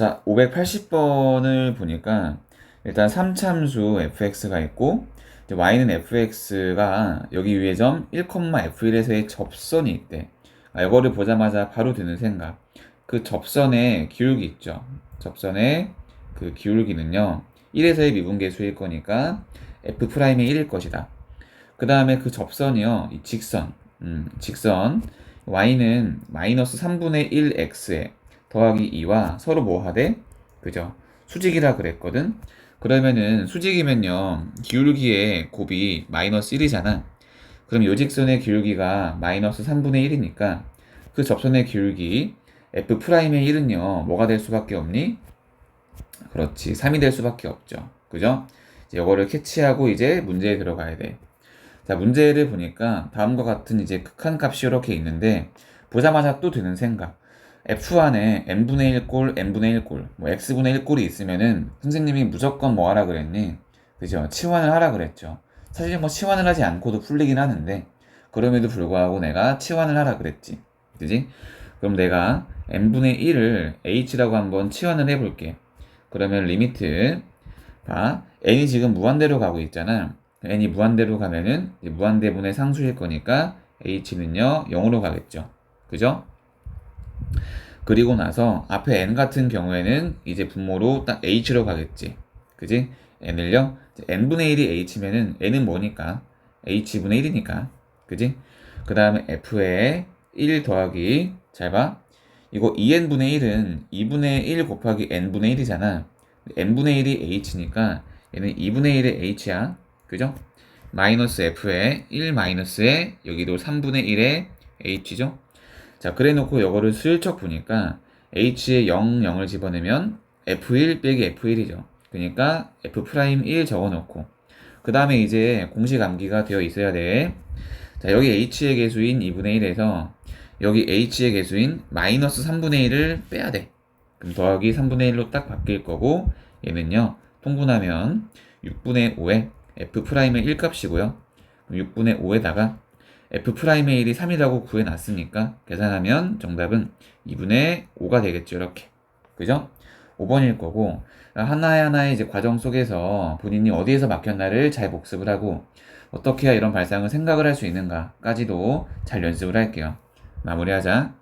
자, 580번을 보니까 일단 3참수 fx가 있고 y는 fx가 여기 위에 점 1,f1에서의 접선이 있대. 아, 이거를 보자마자 바로 드는 생각. 그 접선의 기울기 있죠. 접선의 그 기울기는요. 1에서의 미분계수일 거니까 f'의 1일 것이다. 그 다음에 그 접선이요. 이 직선. 음, 직선. y는 마이너스 3분의 1x에 더하기 2와 서로 뭐 하대? 그죠? 수직이라 그랬거든? 그러면은 수직이면요. 기울기의 곱이 마이너스 1이잖아. 그럼 요 직선의 기울기가 마이너스 3분의 1이니까 그 접선의 기울기 f'의 1은요. 뭐가 될 수밖에 없니? 그렇지. 3이 될 수밖에 없죠. 그죠? 이제 이거를 캐치하고 이제 문제에 들어가야 돼. 자, 문제를 보니까 다음과 같은 이제 극한 값이 이렇게 있는데 보자마자 또 드는 생각. F 안에 n분의 1 꼴, n분의 1꼴, 뭐 x분의 1꼴이 있으면은 선생님이 무조건 뭐 하라 그랬니? 그죠? 치환을 하라 그랬죠. 사실 뭐 치환을 하지 않고도 풀리긴 하는데 그럼에도 불구하고 내가 치환을 하라 그랬지. 그지? 그럼 내가 n분의 1을 h라고 한번 치환을 해볼게. 그러면 리미트 봐. n이 지금 무한대로 가고 있잖아. n이 무한대로 가면은 무한대분의 상수일 거니까 h는요 0으로 가겠죠. 그죠? 그리고 나서 앞에 n 같은 경우에는 이제 분모로 딱 h로 가겠지. 그지? n을요 n분의 1이 h면은 n은 뭐니까? h분의 1이니까. 그지? 그 다음에 f에 1 더하기 잘 봐. 이거 2n분의 1은 2분의 1 곱하기 n분의 1이잖아. n분의 1이 h니까 얘는 2분의 1의 h야. 그죠? 마이너스 f에 1 마이너스에 여기도 3분의 1의 h죠. 자, 그래 놓고 이거를 슬쩍 보니까 h에 0, 0을 집어내면 f1 빼기 f1이죠. 그러니까 f'1 적어 놓고 그 다음에 이제 공식 암기가 되어 있어야 돼. 자, 여기 h의 개수인 2분의 1에서 여기 h의 개수인 마이너스 3분의 1을 빼야 돼. 그럼 더하기 3분의 1로 딱 바뀔 거고 얘는요 통분하면 6분의 5에 f'의 1값이고요 6분의 5에다가 f'의 1이 3이라고 구해놨으니까 계산하면 정답은 2분의 5가 되겠죠 이렇게. 그죠? 5번일 거고 하나하나의 이제 과정 속에서 본인이 어디에서 막혔나를 잘 복습을 하고 어떻게 해야 이런 발상을 생각을 할 수 있는가까지도 잘 연습을 할게요. 마무리하자